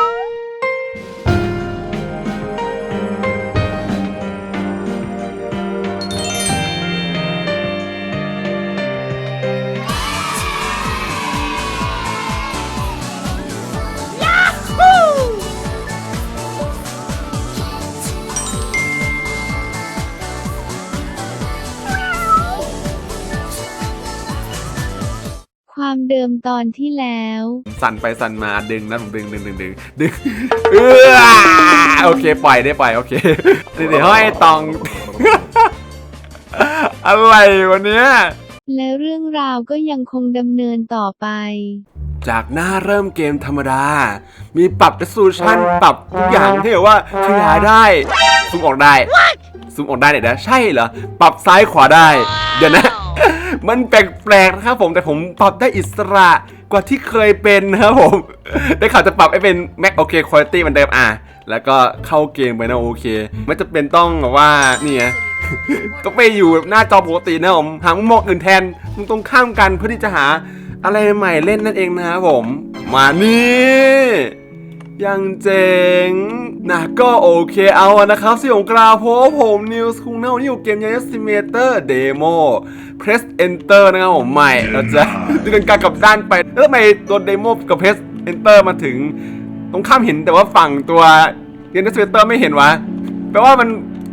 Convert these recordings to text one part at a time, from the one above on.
Bye. ความเดิมตอนที่แล้ว สั่นไปสั่นมาดึงนะผมดึงดึงดึงดึงดึงเออโอเคปล่อยได้ปล่อยโอเคเดี๋ยวห้อยตอง อะไรวันเนี้ยและเรื่องราวก็ยังคงดำเนินต่อไป จากหน้าเริ่มเกมธรรมดา มีปรับ resolution ปรับทุกอย่างที่แบบว่าขยายได้ซูมออกได้ซูมออกได้เนี่ยนะใช่เหรอ ปรับซ้ายขวาได้ เดี๋ยวนะ มันแปลกๆนะครับผมแต่ผมปรับได้อิสระกว่าที่เคยเป็นนะครับผม ได้ข่าวจะปรับให้เป็น Mac โอเค Quality เหมือนเดิมอะ แล้วก็เข้าเกมไปนะโอเค ไม่จะเป็นต้องแบบว่านี่ไงต้องไปอยู่หน้าจอปกตินะผมหามุมมองอื่นแทนมึงตรงข้ามกันเพื่อที่จะหาอะไรใหม่เล่นนั่นเองนะครับผม มานี่ ยังเจ๋งนะก็โอเคเอาอะนะครับสิของกราวเพราะผมนิวส์คุงเน่านี่อยู่เกม Yacht Simulator Demo Press Enter นะครับผมใหม่เราจะดูกันการกลับด้านไปแล้วทำไมตัวเดโมกับ Press Enter มาถึงตรงข้ามเห็นแต่ว่าฝั่งตัวยานอสติเมเตอร์ไม่เห็นวะแปลว่ามัน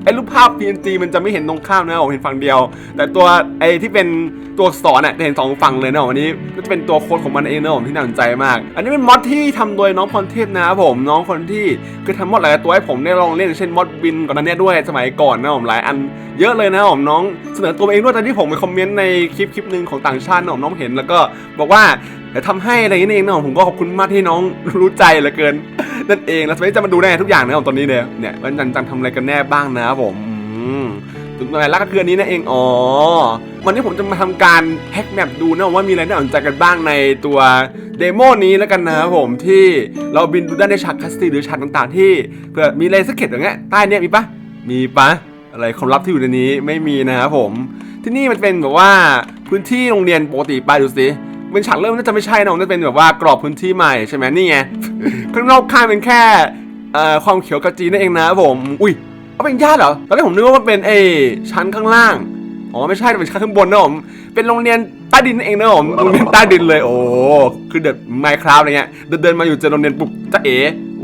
อ้รูปภาพ PNG มันจะไม่เห็นตรงข้ามนะผมเห็นฝั่งเดียว แต่ตัวไอ้ที่เป็นตัวอักษรน่ะจะเห็นสองฝั่งเลยนะผมอันนี้ก็จะเป็นตัวโค้ดของมันเองนะผมที่น่าสนใจมาก อันนี้เป็นมอดที่ทำโดยน้องพรเทพนะครับผมน้องคนที่เคยทำมอดหลายตัวให้ผมได้ลองเล่นเช่นมอดบินก่อนหนั้นเนี่ยด้วยสมัยก่อนนะผมหลายอันเยอะเลยนะผมน้องเสนอตัวเองด้วยตอนที่ผมไปคอมเมนต์ในคลิปคลิปหนึ่งของต่างชาตินะผมน้องเห็นแล้วก็บอกว่าเดี๋ยวทำให้อะไรนี้เองนะผมก็ขอบคุณมากที่น้องรู้ใจเหลือเกิน นั่นเองแล้วสมัยจะมาดูได้ทุกอย่างนะครับตอนนี้เนี่ยเนี่ยวันจันทร์จังทำอะไรกันแน่บ้างนะครับผมอืมจุดหมายแรกก็คืออันนี้นะเอง อ๋อ วันนี้ผมจะมาทำการแฮกแมปดูนะว่ามีอะไรน่าสนใจกันบ้างในตัวเดโมนี้แล้วกันนะครับผมที่เราบินดูได้ในฉากคัสซีหรือฉากต่างๆ ที่เผื่อมีอะไรสักเข็ดอย่างเงี้ยใต้เนี่ยมีปะมีปะอะไรความลับที่อยู่ในนี้ไม่มีนะครับผม ที่นี่มันเป็นแบบว่าพื้นที่โรงเรียนปกติไปดูสิ เป็นฉากเริ่มน่าจะไม่ใช่นะมันจะเป็นแบบว่ากรอบพื้นที่ใหม่ใช่ไหมนี่ไงข้างนอกข้างเป็นแค่เอ่อความเขียวกระจีนั่นเองนะครับผม อุ้ยเขาเป็นญาติเหรอตอนแรกผมนึกว่ามันเป็นไอ้ชั้นข้างล่างอ๋อไม่ใช่เป็นชั้นข้างบนนะผมเป็นโรงเรียนใต้ดินนั่นเองนะผมโรงเรียนใต้ดินเลย โอ้คือเด็กไมค์คราฟอะไรเงี้ยเดินเดินมาอยู่เจอโรงเรียนปุ๊บจะเอ๋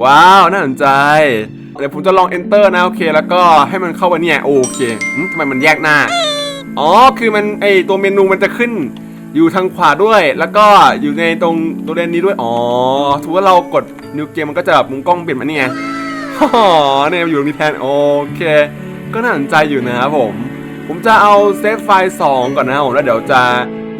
ว้าวน่าสนใจเดี๋ยวผมจะลอง enter นะโอเค แล้วก็ให้มันเข้าไปเนี่ยโอเคหึทำไมมันแยกหน้าอ๋อคือมันไอตัวเมนูมันจะขึ้น อยู่ทางขวาด้วย แล้วก็อยู่ในตรงตัวเลนนี้ด้วย อ๋อถือว่าเรากดนิวเกมมันก็จะมุมกล้องเปลี่ยนมานี่ไงอ๋อเนี่ยอยู่ตรงนี้แทน โอเค ก็น่าสนใจอยู่นะครับผม ผมจะเอาเซฟไฟล์2ก่อนนะผมแล้วเดี๋ยวจะ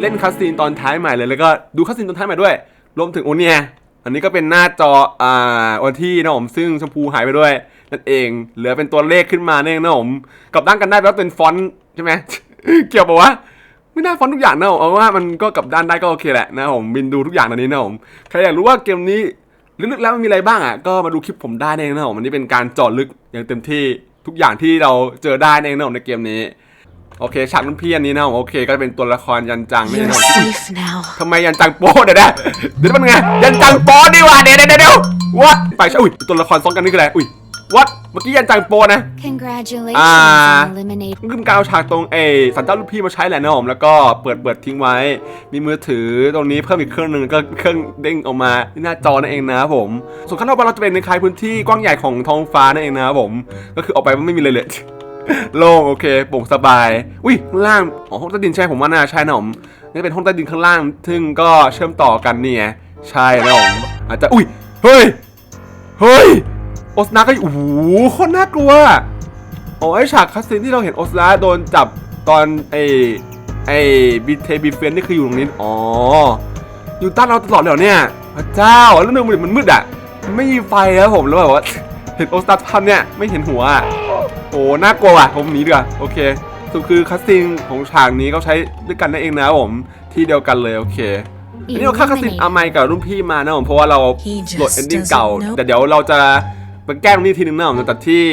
เล่นคัสซีนตอนท้ายใหม่เลย แล้วก็ดูคัสซีนตอนท้ายใหม่ด้วย รวมถึงโอเนี่ยอันนี้ก็เป็นหน้าจออ่าวันที่นะผมซึ่งชมพูหายไปด้วยนั่นเองเหลือเป็นตัวเลขขึ้นมาเนี่ยนะผมกลับด้านกันได้แล้วเป็นฟอนต์ใช่ไหมเกี่ยวบอกว่า ไม่น่าฟอนต์ทุกอย่างนะผมเอาว่ามันก็กลับด้านได้ก็โอเคแหละนะผมบินดูทุกอย่างตอนนี้นะผมใครอยากรู้ว่าเกมนี้ลึกๆแล้วมันมีอะไรบ้างอะก็มาดูคลิปผมได้เองนะผมอันนี้เป็นการเจาะลึกอย่างเต็มที่ทุกอย่างที่เราเจอได้เองนะผมในเกมนี้โอเคฉากรุ่นพี่อันนี้นะผมโอเคก็เป็นตัวละครยันจังนี่ You're นะผม safe now. ทำไมยันจังโป้เดี๋ยวนะเดี๋ยวมันไงยันจังโป้ดีกว่าเดี๋ยวเดี๋ยวเดี๋ยววัดไปใช่อุ้ยตัวละครซ้อนกันนี่คืออะไรอุ้ย วัดเมื่อกี้ยันจังโป้นะ Congratulations Ah. on eliminating ก็คือการเอาฉากตรงเอสันเจ้าลูกพี่มาใช้แหละนะผมแล้วก็เปิดเปิดทิ้งไว้ มีมือถือตรงนี้เพิ่มอีกเครื่องหนึ่งก็เครื่องเด้งออกมาที่หน้าจอนั่นเองนะครับผม ส่วนข้างนอกบ้านเราจะเป็นในคล้ายพื้นที่กว้างใหญ่ของท้องฟ้านั่นเองนะครับผม ก็คือออกไปมันไม่มีเลยเลย โล่งโอเคโปร่งสบาย อุ้ยข้างล่างอ๋อห้องใต้ดินใช่ผมว่าน่าใช่นะผมนี่เป็นห้องใต้ดินข้างล่าง ซึ่งก็เชื่อมต่อกันนี่ไงใช่นะผมอาจจะอุ้ยเฮ้ยเฮ้ย โอสนาก็อยู่โอ้โหโคตรน่ากลัวอ๋อไอฉากคัสซีนที่เราเห็นโอสลาโดนจับตอนไอไอบีเทบีเฟนนี่คืออยู่ตรงนี้อ๋ออยู่ใต้เราตลอดเลยเหรอเนี่ยพระเจ้าแล้วเรื่องมันมืดอะมันไม่มีไฟแล้วผมแล้วแบบว่าเห็นโอสตาทำเนี่ยไม่เห็นหัวอะโอ้น่ากลัวว่ะผมหนีดีกว่าโอเคสุดคือคัสซีนของฉากนี้เขาใช้ด้วยกันนั่นเองนะครับผมที่เดียวกันเลยโอเคอันนี้เราค่าคัสซีนอาไมกับรุ่นพี่มานะผมเพราะว่าเรา He just โหลดเอนดิ้ง doesn't เก่า know แต่เดี๋ยวเราจะ ไปแก้ตรงนี้ทีนึงนะผมแต่ที่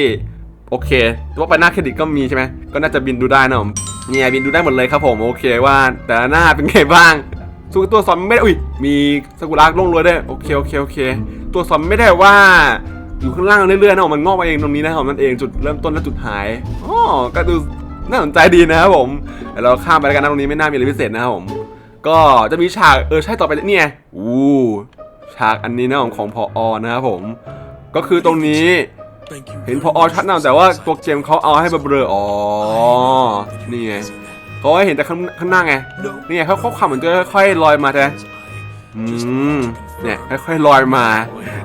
โอเคแต่ว่าไปหน้าเครดิตก็มีใช่ไหมก็น่าจะบินดูได้นะผมเนี่ยบินดูได้หมดเลยครับผมโอเคว่า แต่หน้าเป็นไงบ้างส่วนตัวสอนไม่ได้อุ้ยมีสกุระลงรวยด้วยโอเคโอเคโอเค ตัวสอนไม่ได้ว่าอยู่ข้างล่างเรื่อยๆนะผมมันงอกมาเองตรงนี้นะครับนั่นเองจุดเริ่มต้นและจุดหายอ๋อก็ดูน่าสนใจดีนะครับผมเดี๋ยวเราข้ามไปแล้วกันนะตรงนี้ไม่น่ามีอะไรพิเศษนะครับผมก็จะมีฉากเออใช่ต่อไปเนี่ยอู้ฉากอันนี้นะของของพออนะครับผม ก็คือตรงนี้ เห็นพออชัดนะแต่ว่าตัวเกมเขาเอาให้เบลออ๋อ นี่ไงเขาให้เห็นแต่ข้างข้างหน้าไง นี่ไงเขาเขาขับเหมือนจะค่อยๆลอยมาใช่อืม เนี่ยค่อยๆลอยมา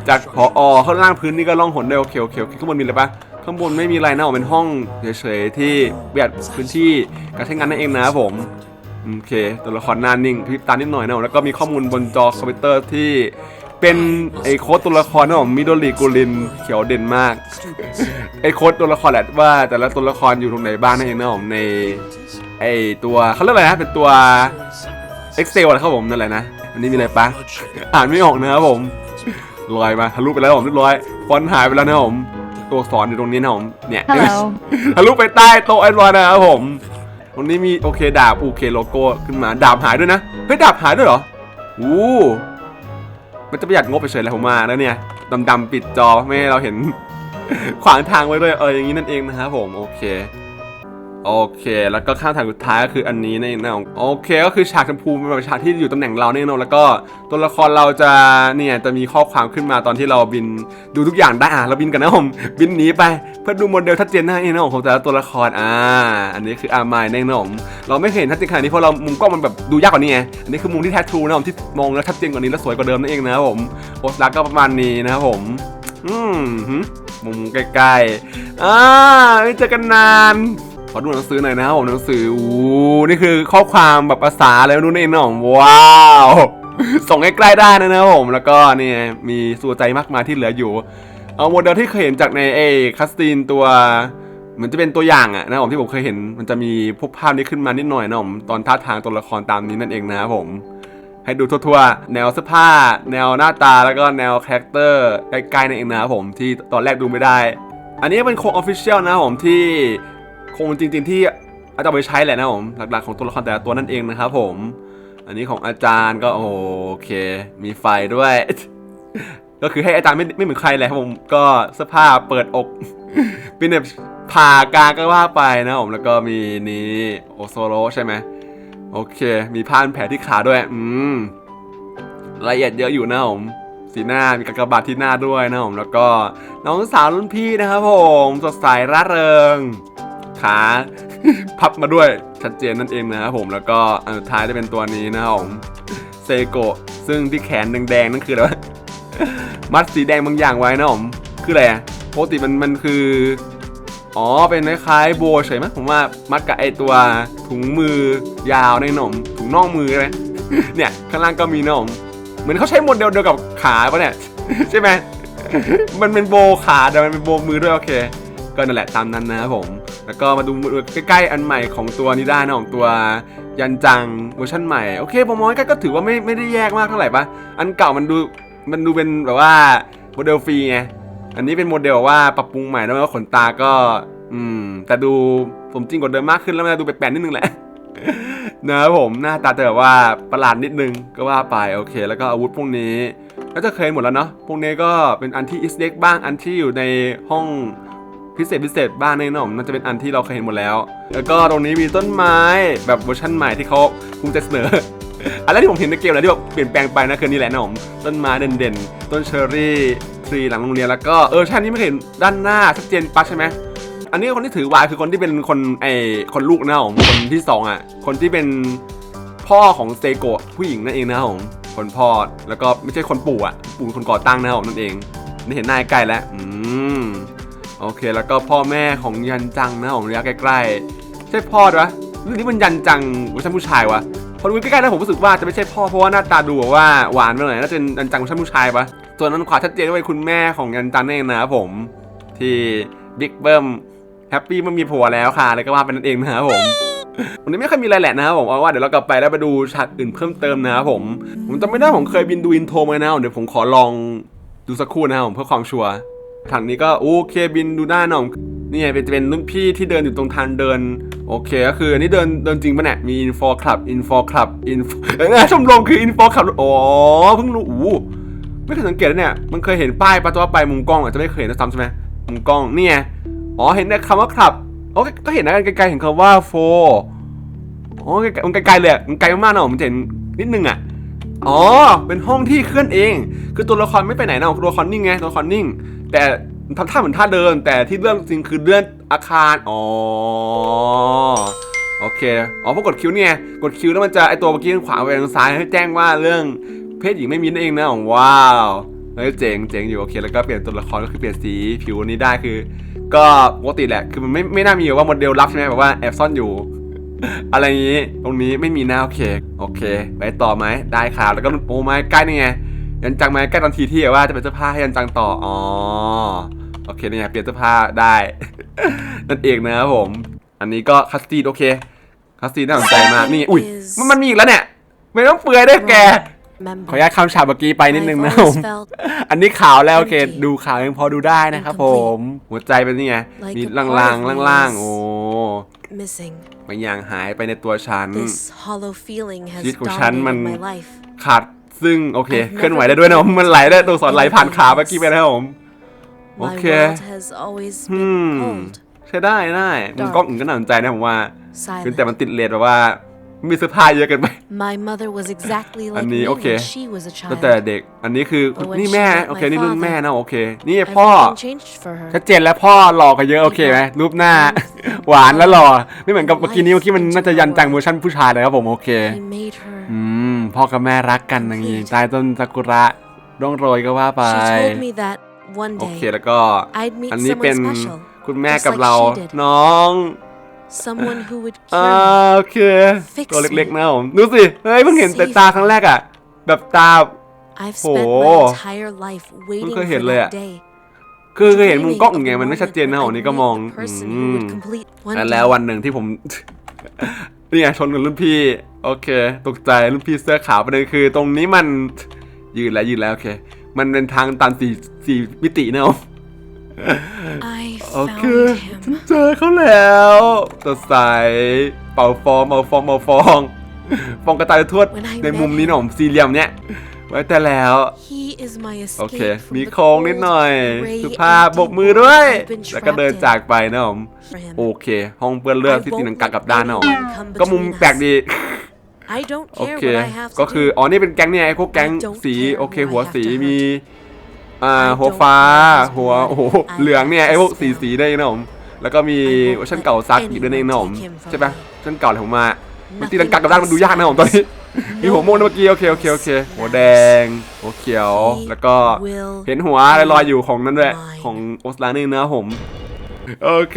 จากพออข้างล่างพื้นนี่ก็ล่องหนได้โอเคโอเคโอเคข้างบนมีอะไรปะข้างบนไม่มีอะไรนะเป็นห้องเฉยๆที่ประหยัดพื้นที่การใช้งานนั่นเองนะครับผมโอเคตัวละครหน้านิ่งพิบตานิดหน่อยนะแล้วก็มีข้อมูลบนจอคอมพิวเตอร์ที่ เป็นไอโค้ดตัวละครนะผมมิโดริกูรินเขียวเด่นมาก ไอโค้ดตัวละครแหละว่าแต่ละตัวละครอยู่ตรงไหนบ้างนั่นเองนะผมในไอตัวเขาเรียกอะไรนะเป็นตัว Excel นะครับผมนั่นแหละนะอันนี้มีอะไรปะอ่านไม่ออกนะครับผมลอยมาทะลุไปแล้วผมเรียบร้อยฟอนต์หายไปแล้วนะครับผมตัวอักษรอยู่ตรงนี้นะผมเนี่ยฮัลโหลทะลุไปใต้โต๊ะไอ้รอยนะครับผมตรงนี้มีโอเคดาบโอเคโลโก้ขึ้นมาดาบหายด้วยนะเฮ้ยดาบหายด้วยเหรออู้ มันจะประหยัดงบไปเฉยเลยผมมาแล้วเนี่ยดำๆปิดจอไม่ให้เราเห็น ขวางทางไว้ด้วยเอออย่างนี้นั่นเองนะครับผมโอเคโอเค แล้วก็ข้ามทางสุดท้ายก็คืออันนี้นั่นอนะโอเค ก็คือฉากชมพูเป็นฉากที่อยู่ตำแหน่งเราแน่นอนแล้วก็ตัวละครเราจะเนี่ยจะมีข้อความขึ้นมาตอนที่เราบินดูทุกอย่างได้อะเราบินกันนะผมบินหนีไป เพื่อดูโมเดลชัดเจนหน้าเองนะของแต่ละตัวละครอ่าอันนี้คืออาร์มายแน่นอนเราไม่เห็นชัดเจนขนาดนี้เพราะเรามุมกล้องมันแบบดูยากกว่านี้ไงอันนี้คือมุมที่แท้ทรูนะผมที่มองแล้วชัดเจนกว่านี้และสวยกว่าเดิมนั่นเองนะครับผมโพสต์ลักก็ประมาณนี้นะครับผมอืมหืมมุมใกล้ๆอ่าไม่เจอกันนานขอดูหนังสือหน่อยนะครับผมหนังสืออู้นี่คือข้อความแบบภาษาอะไรไม่รู้นี่น้องว้าวส่งใกล้ๆได้นะนะครับผมแล้วก็นี่มีสัวใจมากมายที่เหลืออยู่ เอาโมเดลที่เคยเห็นจากในเอคัสตีนตัวเหมือนจะเป็นตัวอย่างอะนะผมที่ผมเคยเห็นมันจะมีพวกภาพนี้ขึ้นมานิดหน่อยนะผมตอนท่าทางตัวละครตามนี้นั่นเองนะครับผม ให้ดูทั่วๆ แนวเสื้อผ้า แนวหน้าตาแล้วก็แนวคาแรคเตอร์ใกล้ๆนั่นเองนะครับผมที่ตอนแรกดูไม่ได้ อันนี้เป็นโครงออฟฟิเชียลนะครับผมที่โครงจริง ๆ ที่อาจจะเอาไปใช้แหละนะผมหลักๆของตัวละครแต่ละตัวนั่นเองนะครับผม อันนี้ของอาจารย์ก็โอเค มีไฟด้วย ก็คือให้อาจารย์ไม่ไม่เหมือนใครแหละครับผมก็เสื้อผ้าเปิดอกเป็นแบบผ่ากางก็ว่าไปนะผมแล้วก็มีนี้โอโซโรใช่ไหมโอเค มีผ้าพันแผลที่ขาด้วย อืมละเอียดเยอะอยู่นะผมสีหน้ามีกากบาทที่หน้าด้วยนะผมแล้วก็น้องสาวรุ่นพี่นะครับผมสดใสร่าเริง ขาพับมาด้วยชัดเจนนั่นเองนะครับผมแล้วก็อันสุดท้ายจะเป็นตัวนี้นะครับผมเซโกซึ่งที่แขนแดงๆนั่นคืออะไร มัดสีแดงบางอย่างไว้นะผมคืออะไรอะปกติมันมันคือ อ๋อเป็นคล้ายๆโบว์เฉยไหมผมว่ามัดกับไอตัวถุงมือยาวในหนมถุงน่องมือใช่ไหมเนี่ยข้างล่างก็มีหนมเหมือนเขาใช้โมเดลเดียวกับขาปะเนี่ยใช่ไหมมันเป็นโบว์ขาแต่มันเป็นโบว์มือด้วยโอเค ก็นั่นแหละตามนั้นนะครับผม แล้วก็มาดูใกล้ๆอันใหม่ของตัวนี้ได้นะของตัวยันจังเวอร์ชันใหม่โอเคผมมองใกล้ๆก็ถือว่าไม่ไม่ได้แยกมากเท่าไหร่ปะอันเก่ามันดู มันดูเป็นแบบว่าโมเดลฟรีไง อันนี้เป็นโมเดลว่าปรับปรุงใหม่แล้วก็ขนตาก็ อืม แต่ดูสมจริงกว่าเดิมมากขึ้นแล้วมันดูแปลกๆนิดนึงแหละ นะครับผมหน้าตาแต่แบบว่าประหลาดนิดนึงก็ว่าไปโอเค แล้วก็อาวุธพวกนี้ก็จะเคยหมดแล้วเนาะ พวกนี้ก็เป็นอันที่อิสเด็กบ้างอันที่อยู่ในห้องพิเศษพิเศษบ้างในหน่อมน่าจะเป็นอันที่เราเคยเห็นหมดแล้ว แล้วก็ตรงนี้มีต้นไม้แบบเวอร์ชันใหม่ที่เขาภูมิใจเสนอ อันแรกที่ผมเห็นในเกมแล้วที่แบบเปลี่ยนแปลงไปนะคือนี่แหละนะผมต้นไม้เด่นๆ ต้นเชอร์รี่ทรีหลังโรงเรียนแล้วก็เออใช่นี่ไม่เห็นด้านหน้าชัดเจนปักใช่ไหมอันนี้คนที่ถือวายคือคนที่เป็นคนไอคนลูกนะผมคนที่สองอะคนที่เป็นพ่อของเซโกะผู้หญิงนั่นเองนะผมคนพ่อแล้วก็ไม่ใช่คนปู่อะปู่คนก่อตั้งนะผมนั่นเองนี่เห็นหน้าใกล้แล้วอืมโอเคแล้วก็พ่อแม่ของยันจังนะครับผมระยะใกล้ๆใช่พ่อด้วยวะหรือนี่มันยันจังเวอร์ชันผู้ชายวะ อดูใกล้ๆแล้วผมรู้สึกว่าจะไม่ใช่พ่อเพราะว่าหน้าตาดูแบบว่าหวานไปหน่อยน่าจะเป็นยันจังผู้ชายผู้ชายปะส่วนนั้นขวาชัดเจนว่าเป็นคุณแม่ของยันจังนั่นเองนะครับผมที่บิ๊กเบิ้มแฮปปี้มันมีผัวแล้วค่ะอะไรก็ว่าเป็นนั่นเองนะครับผมวันนี้ไม่ค่อยมีอะไรแหละนะครับผมเอาว่าเดี๋ยวเรากลับไปแล้วไปดูฉากอื่นเพิ่มเติมนะครับผม ผมจำไม่ได้ผมเคยบินดูอินโทรมานะเดี๋ยวผมขอลองดูสักครู่นะครับผมเพื่อความชัวร์ ทางนี้ก็โอเคบินดูได้านะผมนี่ไงเป็นจะเป็นรุ่นพี่ที่เดินอยู่ตรงทางเดิน โอเคก็คืออันนี้เดินเดินจริงปะเนี่ยมีอินฟอร์คลับอินฟอร์คลับอินชมรมคืออินฟอร์คลับอ๋อเพิ่งรู้อู้ไม่เคยสังเกตนะเนี่ยมันเคยเห็นป้ายปะตัวไปมุมกล้องอาจจะไม่เคยเห็นนะซ้ำใช่ไหมมุมกล้องนี่ไงอ๋อเห็นแต่คำว่าคลับโอ้ก็เห็นนะไกลๆเห็นคำว่าโฟอ๋อไกลๆมันไกลๆเลยมันไกลมากๆนะมจะเห็นนิดนึงอะ อ๋อ เป็นห้องที่เคลื่อนเอง คือตัวละครไม่ไปไหนนะตัวละครนิ่งไง ตัวละครนิ่ง แต่ทำท่าเหมือนท่าเดิน แต่ที่เรื่องจริงคือเลื่อนอาคาร อ๋อ โอเค อ๋อพอกดคิวเนี่ย กดคิวแล้วมันจะไอตัวเมื่อกี้ทางขวาไปทางซ้ายให้แจ้งว่าเรื่องเพศหญิงไม่มีนั่นเองนะว้าวเฮ้ยเจ๋งเจ๋งอยู่โอเคแล้วก็เปลี่ยนตัวละครก็คือเปลี่ยนสีผิวนี้ได้คือ ก็ปกติแหละ คือมันไม่ไม่น่ามีว่าโมเดลลับใช่ไหมแบบว่าแอบซ่อนอยู่ อะไรอย่างนี้ ตรงนี้ไม่มีนะโอเค โอเค ไปต่อไหมได้ครับ แล้วก็โอ้ไม้ใกล้นี่ไง ยันจังไหมใกล้ตอนทีที่ว่าจะเป็นเสื้อผ้าให้ยันจังต่อ อ๋อ โอเคเนี่ยเปลี่ยนเสื้อผ้าได้ นั่นเองนะครับผม อันนี้ก็คัสตีนโอเค คัสตีนน่าสนใจมาก นี่ อุ้ย มันมีอีกแล้วเนี่ย ไม่ต้องเปลือยได้แก ขออนุญาตคำฉาบเมื่อกี้ไปนิดนึงนะผม อันนี้ขาวแล้วโอเค ดูขาวยังพอดูได้นะครับผม หัวใจเป็นนี่ไง มีล่างล่างล่างล่างๆโอ้ missing. บางอย่างหายไปในตัวฉัน This hollow feeling has ชีวิตของฉันมัน dominated my life. ขาดซึ่งโอเค เคลื่อนไหวได้ด้วยนะผมมันไหลได้ตัวสอนไหลผ่านขาเมื่อกี้ไปนะครับผม My Okay. world has always อื been ม cold, ใช้ได้ได้มุมกล้องอื่นก็น่าสนใจนะผมว่าเพียงแต่ silent. มันติดเลทแบบว่า มีเสื้อผ้าเยอะเกินไป My mother was exactly อั like นนี้ me โอเค when she was a ตั้งแต่ child. เด็ก อันนี้คือ But when นี่ she แม่ met โอเค my นี่รุ่น father, แม่นะโอเค นี่พ่อ Everything changed for her. ชัดเจนแล้วพ่อหล่อกันเยอะโอเคไหมรูปหน้า หวานแล้วหล่อ ไม่เหมือนกับเมื่อกี้นี้เมื่อกี้มันน่าจะยันจังเวอร์ชันผู้ชายเลยครับผมโอเค He made her. อืม พ่อกับแม่รักกันอย่างงี้ใต้ต้นซากุระร่องโรยก็ว่าไป She told me that one โอเค day แล้วก็ I'd meet อันนี้เป็น someone special, คุณแม่ just กับ like เรา she did. น้อง someone who would อ่า cure me. โอเค Fix ตัวเล็ก me. ๆนะผมดูสิ เฮ้ยเพิ่งเห็นแต่ตาครั้งแรกอะแบบตา I've spent Oh. my entire life waiting เคย for เห็นเลยอะ that day. คือเคยเห็นมุม dreaming กล้อง of ไง the มันไม่ชัดเจนนะ moment ผม when นี่ I ก็มอง met the person อื who ม would complete one แล้วแล้ว day. วันหนึ่งที่ผม นี่ไงชนกับรุ่นพี่ โอเค ตกใจรุ่นพี่เสื้อขาวประเด็นคือ ตรงนี้มัน ยืนแล้วยืนแล้วโอเค มันเป็นทางตันสี่สี่มิตินะผม I โอเค found ฉัน him. เจอเขาแล้วสดใสเป่าฟองเป่าฟองเป่าฟองฟองกระต่ายทวด When I ในมุม met นี้นะผมสี่เหลี่ยมเนี้ยไว้แต่แล้ว He is my โอเค escape from มี the โค้งนิด cold, หน่อย gray, สุภาพ empty บกมือด้วย world I've been แล้วก็เดิน trapped in จากไปนะผม for him. โอเค ห้องเปื้อนเลือด I ที่ตีนัง won't กากลับด้านนะผม let anyone come ก็มุม between แปลก us. ดี I don't โอ care เค what I have to ก็คือ do. อ๋อ นี่เป็นแก๊งเนี่ยไอ้พวกแก๊ง I don't สี care โอเค who I หัว have สี to hurt. มี อ่า I หัว don't ฟ้า care his หัว blood. โอ้โห I เหลืองเนี่ยไอ้พวก just สี feel สีได้นะผมแล้วก็มี I won't เวอร์ชันเก่า let ซากิด้วยนะนะผม anyone take him from ใช่ปะ me. เวอร์ชันเก่าเลยผมมามันตี Nothing ลังกากลับด้านมันดูยากนะผมตอนนี้มีหัวม่วงนะเมื่อกี้โอเคโอเคโอเคหัวแดงหัวเขียวแล้วก็ will เห็นหัวลอยๆอยู่ของนั่นด้วย mine ของโอสลานี่นะครับผมโอเค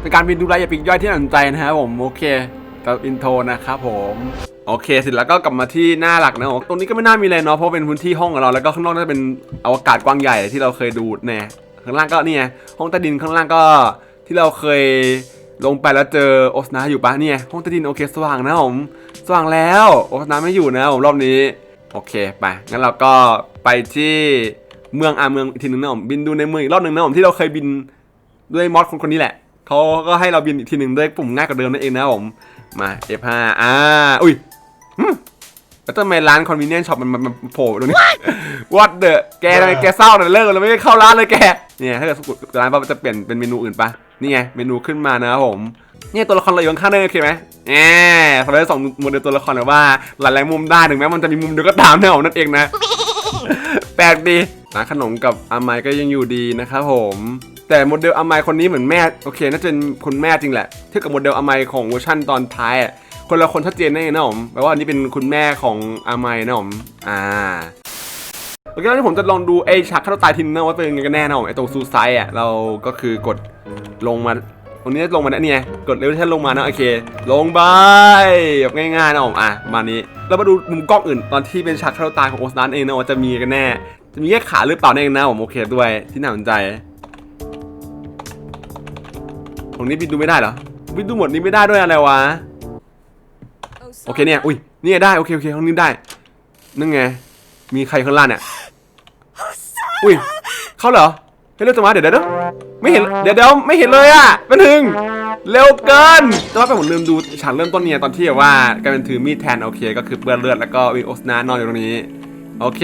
เป็นการบินดูรายละเอียดปลีกย่อยที่น่าสนใจนะครับผมโอเคกับอินโทรนะครับผม โอเคเสร็จแล้วก็กลับมาที่หน้าหลักนะผมตรงนี้ก็ไม่น่ามีอะไรเนาะเพราะเป็นพื้นที่ห้องของเราแล้วก็ข้างนอกน่าจะเป็นอวกาศกว้างใหญ่ที่เราเคยดูแน่ข้างล่างก็เนี่ไงห้องใต้ดินข้างล่างก็ที่เราเคยลงไปแล้วเจอโอสนาอยู่ปะเนี่ยห้องใต้ดินโอเคสว่างนะผมสว่างแล้วโอสนาไม่อยู่นะผมรอบนี้โอเคไปงั้นเราก็ไปที่เมืองอาเมืองอีกทีหนึงนะผมบินดูในเมืองอีกรอบหนึ่งนะผมที่เราเคยบินด้วยมอสคนคนนี้แหละเขาก็ให้เราบินอีกทีหนึ่งด้วยปุ่มง่ายกว่าเดิมนั่นเองนะผมมา F5 อ่าอุ้ย แล้วทำไมร้านคอนเวเนียนช็อปมันมันมันโผล่ตรงนี้ What the แกทำไมแกเศร้าหน่อยเลิกเราไม่ได้เข้าร้านเลยแก เนี่ยถ้าเกิดสกุลร้านปั๊บจะเปลี่ยนเป็นเมนูอื่นปะนี่ไงเมนูขึ้นมานะครับผมเนี่ยตัวละครเราอยู่ข้างๆได้โอเคไหมแหมสำหรับสองโมเดลตัวละครแบบว่าหลายๆมุมได้ถึงแม้มันจะมีมุมเดียวก็ตามนะผมนั่นเองนะแปลกดีร้านขนมกับอาไมก็ยังอยู่ดีนะครับผม แต่โมเดลอาไมคนนี้เหมือนแม่โอเคน่าจะเป็นคุณแม่จริงแหละเทียบกับโมเดลอาไมของเวอร์ชันตอนท้ายอะ คนละคนชัดเจนแน่นะผมแปลว่าอันนี้เป็นคุณแม่ของอาไมนะผมอ่าโอเคแล้วนี่ผมจะลองดูไอ้ฉากฆ่าตัวตายทินนะว่าเป็นยังไงกันแน่นะผมไอ้ตรงซูไซอะเราก็คือกดลงมาตรงนี้ลงมาเนี่ยกดเลเวลชั่นลงมานะโอเค ลงไปแบบง่ายๆนะผมอะประมาณนี้เรามาดูมุมกล้องอื่นตอนที่เป็นฉากฆ่าตัวตายของโอสนันเองนะว่าจะมีกันแน่ จะมีแค่ขาหรือเปล่าเนี่ยเองนะผมโอเคด้วยที่น่าสนใจตรงนี้บินดูไม่ได้เหรอบินดูหมดนี้ไม่ได้ด้วยอะไรวะ โอเคเนี่ย อุ้ยเนี่ยได้ โอเค โอเคห้องนี้ได้ นั่นไง มีใครข้างล่างเนี่ย อุ้ย เขาเหรอ เฮ้ยเรื่องจะมาเดี๋ยวเดี๋ยวเดี๋ยวไม่เห็น เดี๋ยวเดี๋ยวไม่เห็นเลยอะแป๊บนึง เร็วเกินแต่ว่าผมลืมดูฉากเริ่มต้นเนี่ยตอนที่แบบว่าการเป็นถือมีดแทนโอเค ก็คือเปื้อนเลือดแล้วก็วิโอสนานอนอยู่ตรงนี้ โอเค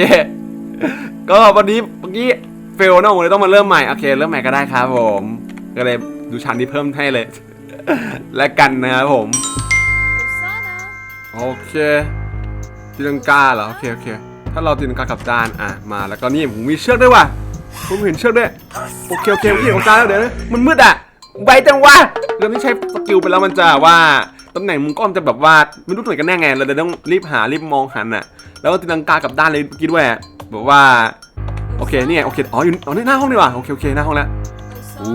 ก็วันนี้เมื่อกี้เฟลนะผมเลยต้องมาเริ่มใหม่ โอเค เริ่มใหม่ก็ได้ครับผม ก็เลยดูฉากนี้เพิ่มให้เลย และกันนะครับผม โอเคตีลังกาเหรอโอเคโอเคถ้าเราตีลังกากับจานอะมาแล้วก็นี่ผมมีเชือกด้วยว่ะผมเห็นเชือกด้วยโอเคโอเคผมเห็นของจานแล้วเดี๋ยวนะมันมืดอะไวจังวะเรื่องนี้ใช้สกิลไปแล้วมันจะว่าตำแหน่งมุมกล้องจะแบบว่าไม่รู้ตรงไหนกันแน่ไงเราเลยต้องรีบหารีบมองหันอะ แล้วก็ตีลังกากับด้านเลยกี้ด้วยบอกว่าโอเคนี่ไงโอเคอ๋ออยู่อ๋อนี่หน้าห้องนี่ว่ะโอเคโอเคหน้าห้องแล้วโอ้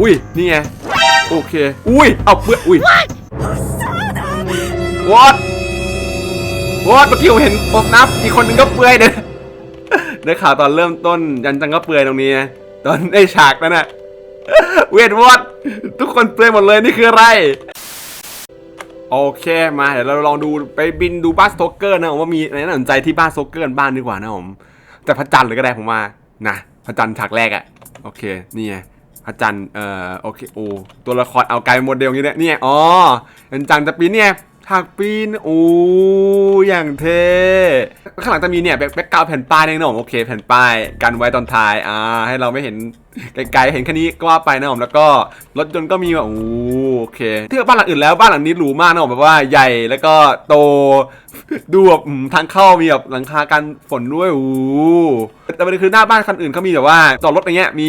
อุ้ยนี่ไงโอเค อุ้ยเอาเปื้อนอุ้ย วอดวอดเมื่อกี้ผมเห็นอกนับ อีกคนนึงก็เปื่อยเด้อได้ข่าวตอนเริ่มต้นยันจังก็เปื่อยตรงนี้นะตอนไอ้ฉากนั้นน่ะเวทวอดทุกคนเปื่อยหมดเลยนี่คืออะไร โอเคมาเดี๋ยวเราลองดูไปบินดูบ้านสโตเกอร์นะผมว่ามีอะไรน่าสนใจที่บ้านสโตเกอร์บ้านดีกว่านะผมแต่พระจันทร์เลยก็ได้ผมว่านะพระจันทร์ฉากแรกอะโอเคนี่ไงพระจันทร์เอ่อโอเคโอ้ตัวละครเอากลายเป็นโมเดลอย่างนี้เนี่ยนี่ไงอ๋อยันจันทร์จะปีนเนี่ย ฉากปีนโอ้อย่างเท่ข้างหลังจะมีเนี่ยแบ็คแบ็คกราวแผ่นป้ายนี่ยนะผมโอเค แผ่นป้ายกันไว้ตอนท้ายอ่าให้เราไม่เห็นไกลๆเห็นแค่นี้ก็ว่าไปนะผมแล้วก็รถยนต์ก็มีแบบโอ้โอเคเทียบบ้านหลังอื่นแล้วบ้านหลังนี้หรูมากนะผมแบบว่าใหญ่แล้วก็โตดูแบบทางเข้ามีแบบหลังคากันฝนด้วยโอ้แต่ประเด็นคือหน้าบ้านคันอื่นเขามีแบบว่าจอดรถอย่างเงี้ยมี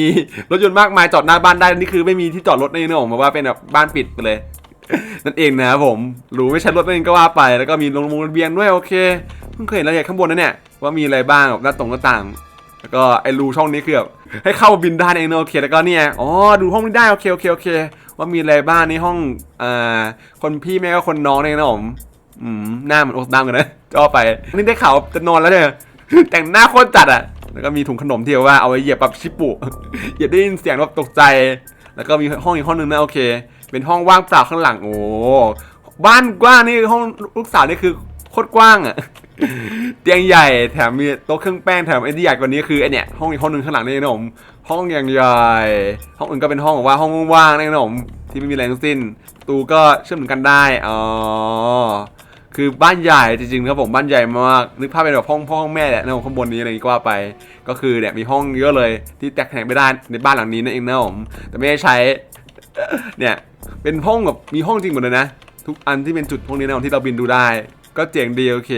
รถยนต์มากมายจอดหน้าบ้านได้นี่คือไม่มีที่จอดรถในนะผมแบบว่าเป็นแบบบ้านปิดไปเลย นั่นเองนะครับผมรูไม่ใช่รถนั่นเองก็ว่าไป แล้วก็มีโรงระเบียงด้วยโอเคเพิ่งเคยเห็นรายละเอียดข้างบนนะเนี่ยว่ามีอะไรบ้างแบบหน้าตรงหน้าต่างแล้วก็ไอ้รูช่องนี้คือแบบให้เข้าบินได้เองนะโอเคแล้วก็เนี่ยอ๋อดูห้องนี้ได้โอเคโอเคโอเค ว่ามีอะไรบ้างในห้องอ่าคนพี่แม่ก็คนน้องเนี่ยนะผมอืมหน้าเหมือนโอ๊ตดำกันนะจะเอไปนี่ได้ข่าวจะนอนแล้วเนี่ยแต่งหน้าโคตรจัดอะแล้วก็มีถุงขนมที่แบบว่าเอาไว้เหยียบแบบชิปุอย่าได้ยินเสียงแบบตกใจ แล้วก็มีห้องอีกห้องหนึงนะโอเค เป็นห้องว่างเปล่าข้างหลังโอ้บ้านกว้างนี่ห้องลูกสาวนี่คือโคตรกว้างอะเตียงใหญ่แถมมีโต๊ะเครื่องแป้งแถมไอ้ที่ใหญ่กว่านี้คือไอเนี่ยห้องอีกห้องหนึ่งข้างหลังนี่นะผมห้องอย่างใหญ่ห้องอื่นก็เป็นห้องแบบว่าห้องว่างๆนะผมที่ไม่มีอะไรทั้งสิ้นตูก็เชื่อมถึงกันได้อ๋อคือบ้านใหญ่จริงๆครับผมบ้านใหญ่มากนึกภาพเป็นแบบห้องพ่อห้องแม่แหละนะผมข้างบนนี้อะไรอย่ก็ว่าไป ก็คือเนี่ยมีห้องเยอะเลยที่แตกแถงไม่ได้ในบ้านหลังนี้นั่นเองนะผมแต่ไม่ได้ใช้ เนี่ยเป็นห้องแบบมีห้องจริงหมดเลยนะ ทุกอันที่เป็นจุดพวกนี้นะที่เราบินดูได้ ก็เจ๋งดีโอเค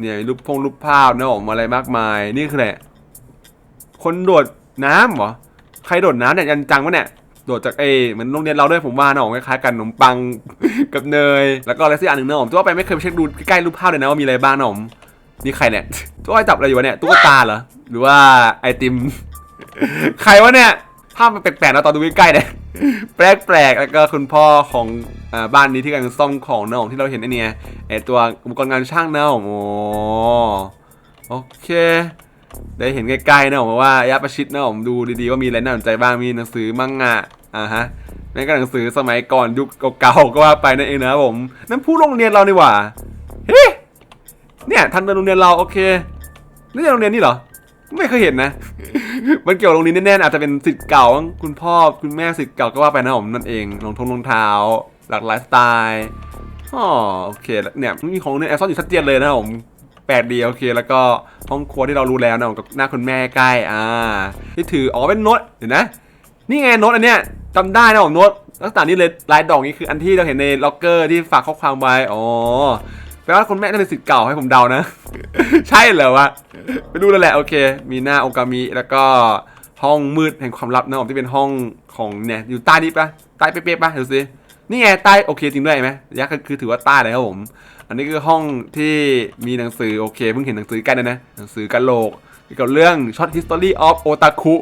เนี่ยรูปพงรูปภาพนะผมอะไรมากมายนี่คืออะไรคนโดดน้ำเหรอใครโดดน้ำเนี่ยยันจังวะเนี่ยโดดจากเอเหมือนโรงเรียนเราด้วยผมว่านะผมคล้ายๆกันขนมปังกับเนยแล้วก็อะไรสักอย่างหนึ่งนะผมตัวไปไม่เคยไปเช็คดูใกล้รูปภาพเลยนะว่ามีอะไรบ้างนะผมนี่ใครเนี่ยตัวไอ้จับอะไรอยู่วะเนี่ยตุ๊กตาเหรอหรือว่าไอติม ใครวะเนี่ยาพมันแปลกๆนะตอนดูใกล้ๆเนี่ยแปลกๆแล้วก็คุณพ่อของอบ้านนี้ที่กำลังซ่อมของนะผมที่เราเห็นไอเนี่ยไอตัวอุปกรณ์งานช่างนะผมโอ้โอเค ได้เห็นใกล้ๆนะผมว่ายับประชิดนะผมดูดีๆว่ามีอะไรน่าสนใจบ้างมีหนังสือมังงะอ่าฮะแม่งก็หนังสือสมัยก่อนยุคเก่าๆก็ว่าไปนั่นเองนะผมนั่นผู้โรงเรียนเรานี่หว่าเฮ้เนี่ยทันเป็นโรงเรียนเราโอเคนี่โรงเรียนนี่เหรอไม่เคยเห็นนะ มันเกี่ยวกับโรงเรียนแน่ๆอาจจะเป็นสิทธิ์เก่ามั้งคุณพ่อคุณแม่สิทธิ์เก่าก็ว่าไปนะผมนั่นเองรองทงรองเท้า หลากหลายสไตล์อ๋อโอเคแล้วเนี่ยมีของเนี่ยแอร์ซ่อนอยู่ชัดเจนเลยนะผมแปลกดีโอเคแล้วก็ห้องครัวที่เรารู้แล้วนะผมกับหน้าคุณแม่ใกล้อ่าที่ถืออ๋อเป็นโน้ตเห็นนะ นี่ไงโน้ตอันเนี้ยจำได้นะผมโน้ตลักษณะนี้เลยลายดอกนี้คืออันที่เราเห็นในล็อกเกอร์ที่ฝากข้อความไว้อ๋อ ลว่าคุณแม่น่าเป็นสิทธิ์เก่าให้ผมเดานะ ใช่เหรอวะไปดูแล้วแหละโอเค มีหน้าโอกามิแล้วก็ห้องมืดแห่งความลับนะผมที่เป็นห้องของเนี่ยอยู่ใต้นี้ปะใต้เป๊ะๆปะดูสินี่ไงใต้โอเคจริงด้วยไหมยักษ์ก็คือถือว่าใต้เลยครับผม อันนี้คือห้องที่มีหนังสือโอเคเพิ่งเห็นหนังสือกันนะนะหนังสือกะโหลกเกี่ยวกับเรื่อง Short History of Otaku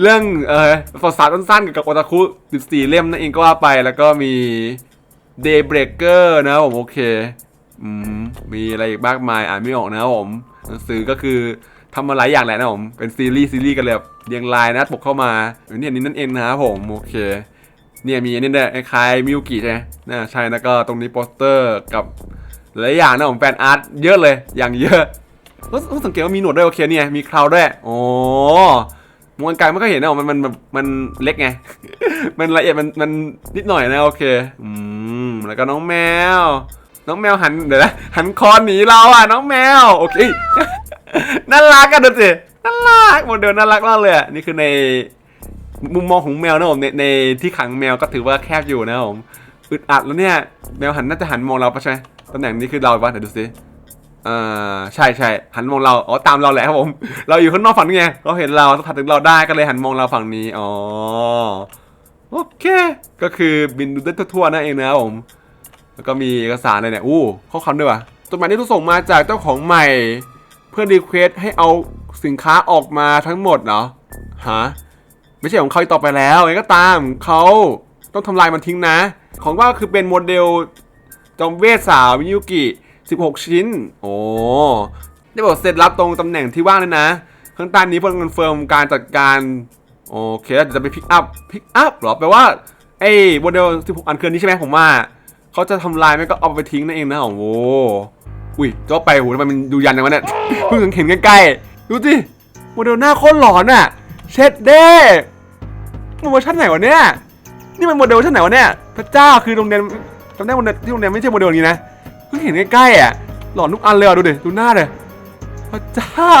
เรื่องเอ่อประวัติศาสั้นๆเกี่ยวกับโอตาคุ14 เล่มนั่นเองก็ว่าไปแล้วก็มี Daybreaker นะผมโอเค อืมมีอะไรอีกมากมายอ่านไม่ออกนะครับผมหนังสือก็คือทำมาหลายอย่างแหละนะผมเป็นซีรีส์ซีรีส์กันเลยแบบเรียงรายนะปกเข้ามาอย่างนี้อันนี้นั่นเองนะครับผมโอเคเนี่ยมีอันนี้ด้วยคล้ายมิวกิใช่ไหมน่าใช่แล้วก็ตรงนี้โปสเตอร์กับหลายอย่างนะผมแฟนอาร์ตเยอะเลยอย่างเยอะรู้รู้สังเกตว่ามีหนวดด้วยโอเคเนี่ยมีคราวด้วยโอ้มองไกลไม่ค่อยเห็นนะมันมันมันมันเล็กไง มันละเอียดมันมันนิดหน่อยนะโอเค อืมแล้วก็น้องแมว น้องแมวหันเดี๋ยวนะหันคอหนีเราอะน้องแมวโอเคน่ารักกันดูสิน่ารักโมเดลน่ารักมากเลยอะนี่คือในมุมมองของแมวนะผมในในที่ขังแมวก็ถือว่าแคบอยู่นะผมอึดอัดแล้วเนี่ยแมวหันน่าจะหันมองเราปะใช่ไหมตำแหน่งนี้คือเราปะเดี๋ยวดูสิอ่าใช่ใช่หันมองเราอ๋อตามเราแหละครับผมเราอยู่ข้างนอกฝั่งนี้ไงเราเห็นเราสัมผัสถึงเราได้ก็เลยหันมองเราฝั่งนี้อ๋อโอเค ก็คือบินดูได้ทั่วๆนั่นเองนะครับผม แล้วก็มีเอกสารอะไรเนี่ยอู้ข้อความด้วยวะจดหมายที่ถูกส่งมาจากเจ้าของใหม่ เพื่อรีเควสให้เอาสินค้าออกมาทั้งหมดเหรอฮะไม่ใช่ของเขาต่อไปแล้วไงก็ตามเขาต้องทำลายมันทิ้งนะ ของว่าคือเป็นโมเดลจอมเวทสาวมิยุกิ 16 ชิ้น โอ้ได้บอกเสร็จรับตรงตำแหน่งที่ว่างเลยนะข้างใต้นี้เพื่อคอนเฟิร์มการจัดการโอเคแล้วจะไปพิกอัพพิกอัพหรอแปลว่าไอ้โมเดล16 อันเกินนี้ใช่ไหมผมว่า เขาจะทำลายไม่ก็เอาไปทิ้งนั่นเองนะโอ้โหอุ้ยจ้าไปโหทำไมมันดูยันอย่างวะเนี่ยเพิ่งเห็นใกล้ๆดูสิโมเดลหน้าโคตรหลอนอะ เช็ดเด้โมเวอร์ชันไหนวะเนี่ยนี่มันโมเดลชันไหนวะเนี่ยพระเจ้าคือโรงเรียนจำได้โรงเรียนที่โรงเรียนไม่ใช่โมเดลนี้นะเพิ่งเห็นใกล้ๆอะหลอนทุกอันเลยอะดูดิดูหน้าเลยพระเจ้า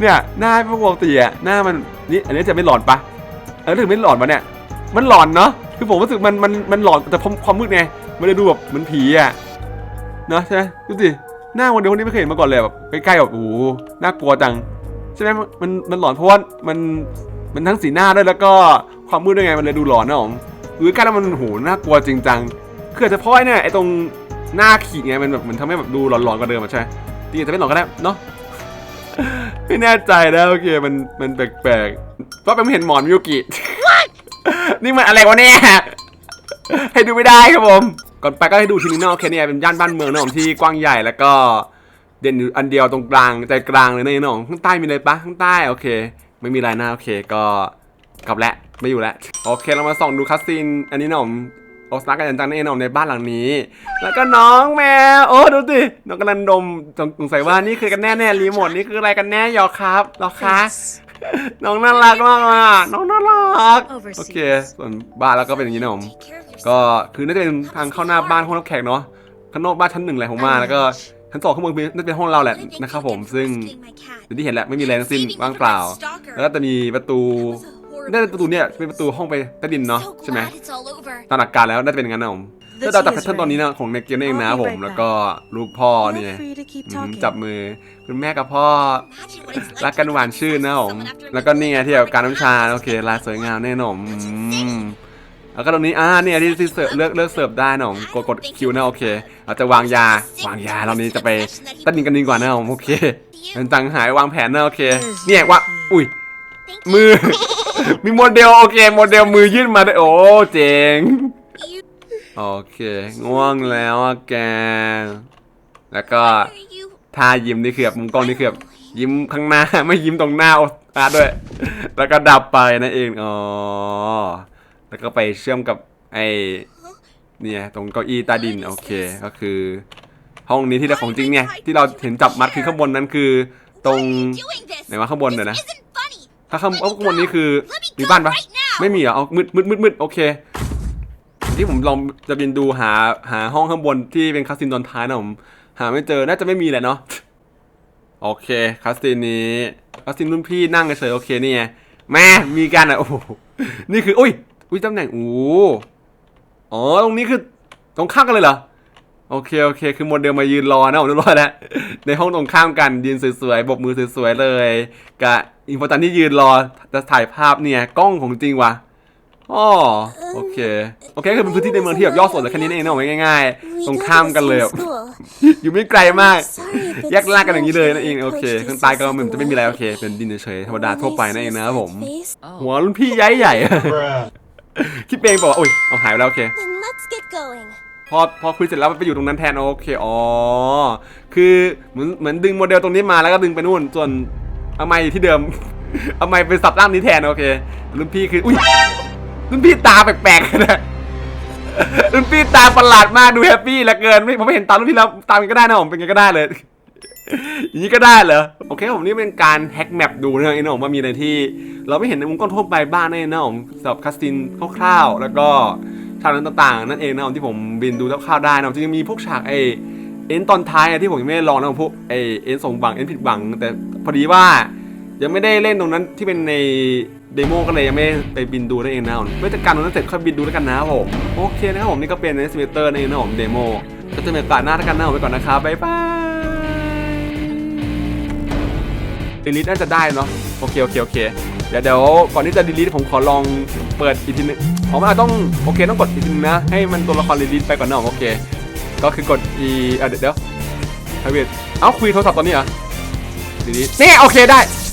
เนี่ยหน้าไม่ปกติอะหน้ามันนี่อันนี้จะไม่หลอนปะเออถึงไม่หลอนปะเนี่ยมันหลอนเนาะ คือผมรู้สึกมันมันมันหลอนแต่ความมืดไงไม่ได้ดูแบบเหมือนผีอะเนาะใช่ไหมดูสิหน้าโมเดลคนนี้ไม่เคยเห็นมาก่อนเลยแบบใกล้ๆแบบโอ้โหน่ากลัวจังใช่ไหมมันมันหลอนเพราะว่ามันมันทั้งสีหน้าด้วยแล้วก็ความมืดด้วยไงมันเลยดูหลอนนะผมดูใกล้แล้วมันโหน่ากลัวจริงจังคืออาจจะพาะไอ้เนี่ยไอ้ตรงหน้าขีดไงมันแบบมันทำให้แบบดูหลอนๆกว่าเดิมอะใช่ไหมจริงๆจะไม่หลอนก็ได้เนาะไม่แน่ใจนะโอเคมันมันแปลกๆเพราะเป็นเห็นหมอนมิยุกิ นี่มันอะไรวะเนี่ย ให้ดูไม่ได้ครับผม ก่อนไปก็ให้ดูทีนี้นาะโอเคเนี่ยเป็นย่านบ้านเมืองนะผมที่กว้างใหญ่แล้วก็เด่นอยู่อันเดียวตรงกลางใจกลางเลยนะน้องข้างใต้มีอะไรปะข้างใต้โอเค ไม่มีอะไรนะโอเคก็กลับแล้วไม่อยู่แล้วโอเคเรามาส่องดูคัสซีนอันนี้น้องโอสนากันจังๆนั่นเองน้องในบ้านหลังนี้ แล้วก็น้องแมวโอ้ดูสิน้องกำลังดมสงสัยว่านี่คือกันแน่แน่รีโมทนี่คืออะไรกันแน่หยอครับหรอคะ น้องน่ารักมากอะน้องน่ารัก โอเค ส่วนบ้านแล้วก็เป็นอย่างนี้นะผม ก็คือน่าจะเป็นทางเข้าหน้าบ้านห้องรับแขกเนาะ ข้างนอกบ้านชั้นหนึ่งแหละผมมาแล้วก็ชั้นสองข้างบนเป็นน่าจะเป็นห้องเราแหละนะครับผม ซึ่งอย่างที่เห็นแหละไม่มีอะไรทั้งสิ้นว่างเปล่า แล้วก็จะมีประตูน่าจะประตูเนี่ยเป็นประตูห้องไปใต้ดินเนาะใช่ไหมตามหลักการแล้วน่าจะเป็นอย่างนั้นนะผม ถ้าเราจากแพทเทิร์นตอนนี้นะของในเกมนั่นเองนะผม แล้วก็ลูกพ่อเนี่ย Feel free to keep อืม talking. จับมือคุณแม่กับพ่อรักกันหวานชื่นนะผม แล้วก็นี่ไงที่แบบการน้ำชา โอเคลายสวยงามแน่นอนอืมแล้วก็ตรงนี้อ่าเนี่ยที่ที่เสิร์ฟเลือกเลือกเสิร์ฟได้นะผมกดกดคิวนะโอเคเราจะวางยาวางยาเรานี้จะไปตัดดินกันดีกว่านะผมโอเคเงินตังค์หายวางแผนนะโอเค เนี่ยว่าอุ้ยมือมีโมเดลโอเคโมเดลมือยื่นมาด้วยโอ้เจ๋ง โอเค ง่วงแล้วอะแก แล้วก็ ท่ายิ้มนี่คือแบบมุมกล้องนี่คือแบบยิ้มข้างหน้า ไม่ยิ้มตรงหน้าอาด้วย แล้วก็ดับไปนั่นเอง อ๋อ แล้วก็ไปเชื่อมกับไอ้เนี่ยตรงเก้าอี้ใต้ดิน โอเค ก็คือ ห้องนี้ที่เราของจริงเนี่ย ที่เราเห็นจับมัดคือข้างบนนั้นคือ ตรงไหนว่าข้างบนเดี๋ยวนะถ้าข้างข้างบนนี้คือมีบ้านปะไม่มีเหรอเอามืดมืดมืดมืดโอเค ที่ผมลองจะบินดูหาหาห้องข้างบนที่เป็นคาสินตอนท้ายนะผม หาไม่เจอน่าจะไม่มีแหละเนาะโอเคคาสินนี้คาสินรุ่นพี่นั่งเฉยโอเคนี่ไงแม่มีกันอะโอ้โหนี่คืออุ้ยอุ้ยตำแหน่งโอ้อ๋อตรงนี้คือตรงข้ามกันเลยเหรอโอเคโอเคคือโมเดลมายืนรอนะผมเรียบร้อยแล้วในห้องตรงข้ามกันยืนสวยๆบกมือสวยๆเลยกับอินโฟตันที่ยืนรอจะถ่ายภาพเนี่ยกล้องของจริงวะ อ๋อโอเค โอเคคือเป็นพื้นที่ในเมืองที่แบบย่อส่วนแต่แค่นี้เองเนอะง่ายๆตรงข้ามกันเลย อยู่ไม่ไกลมาก แยกลางกันอย่างนี้เลยนั่นเองโอเคข้างใต้ก็เหมือนจะไม่มีอะไรโอเคเป็นดินเฉยธรรมดาทั่วไปนั่นเองนะครับผม หัวรุ่นพี่ใหญ่ใหญ่คิดเองบอกว่าอุ้ยเอาหายไปแล้วโอเคพอพอคุยเสร็จแล้วมันไปอยู่ตรงนั้นแทนโอเคอ๋อคือเหมือนเหมือนดึงโมเดลตรงนี้มาแล้วก็ดึงไปนู่นส่วนเอาไม้ที่เดิมเอาไม้ไปสับร่างนี้แทนโอเครุ่นพี่คืออุ้ย รุ่นพี่ตาแปลกๆนะรุ่นพี่ตาประหลาดมากดูแฮปปี้เหลือเกินไม่ผมไม่เห็นตารุ่นพี่แล้วตามันก็ได้นะผมเป็นไงก็ได้เลยอย่างนี้ก็ได้เหรอโอเคผมนี่เป็นการแฮ็กแมปดูนะเองนะผมว่ามีอะไรที่ เราไม่เห็นในมุมกล้องทั่วไปบ้างนะนะผมสำหรับคัสตินคร่าวๆแล้วก็ฉากนั้นต่างๆ นั่นเองนะผมที่ผมบินดูคร่าวๆได้นะผมจะมีพวกฉากไอเอ็นตอนท้ายที่ผมยังไม่ได้ลองนะผมพวกไอเอ็นสมหวังเอ็นผิดหวัง แต่พอดีว่ายังไม่ได้เล่นตรงนั้นที่เป็นใน เดโมก็เลยยังไม่ไปบินดูนั่นเองนะผมเมื่อจัดการตรงนั้นเสร็จค่อยบินดูแล้วกันนะผมโอเคนะครับผมนี่ก็เป็นในสเปเตอร์นั่นเองนะผมเดโมก็จะมีโอกาหน้าแล้วกันนะผมไปก่อนนะครับบ๊ายบายดีลิทน่าจะได้เนาะโอเคโอเคโอเคเดี๋ยวเดี๋ยวก่อนที่จะดีลิทผมขอลองเปิดอีกทีนึงผมว่าต้องโอเคต้องกดอีกทีนึงนะให้มันตัวละครดีลิทไปก่อนนะผมโอเค ก็คือกดอะเดี๋ยวเดี๋ยวไพรเวทเอ้าคุยโทรศัพท์ตอนนี้เหรอดีลิทนี่โอเคได้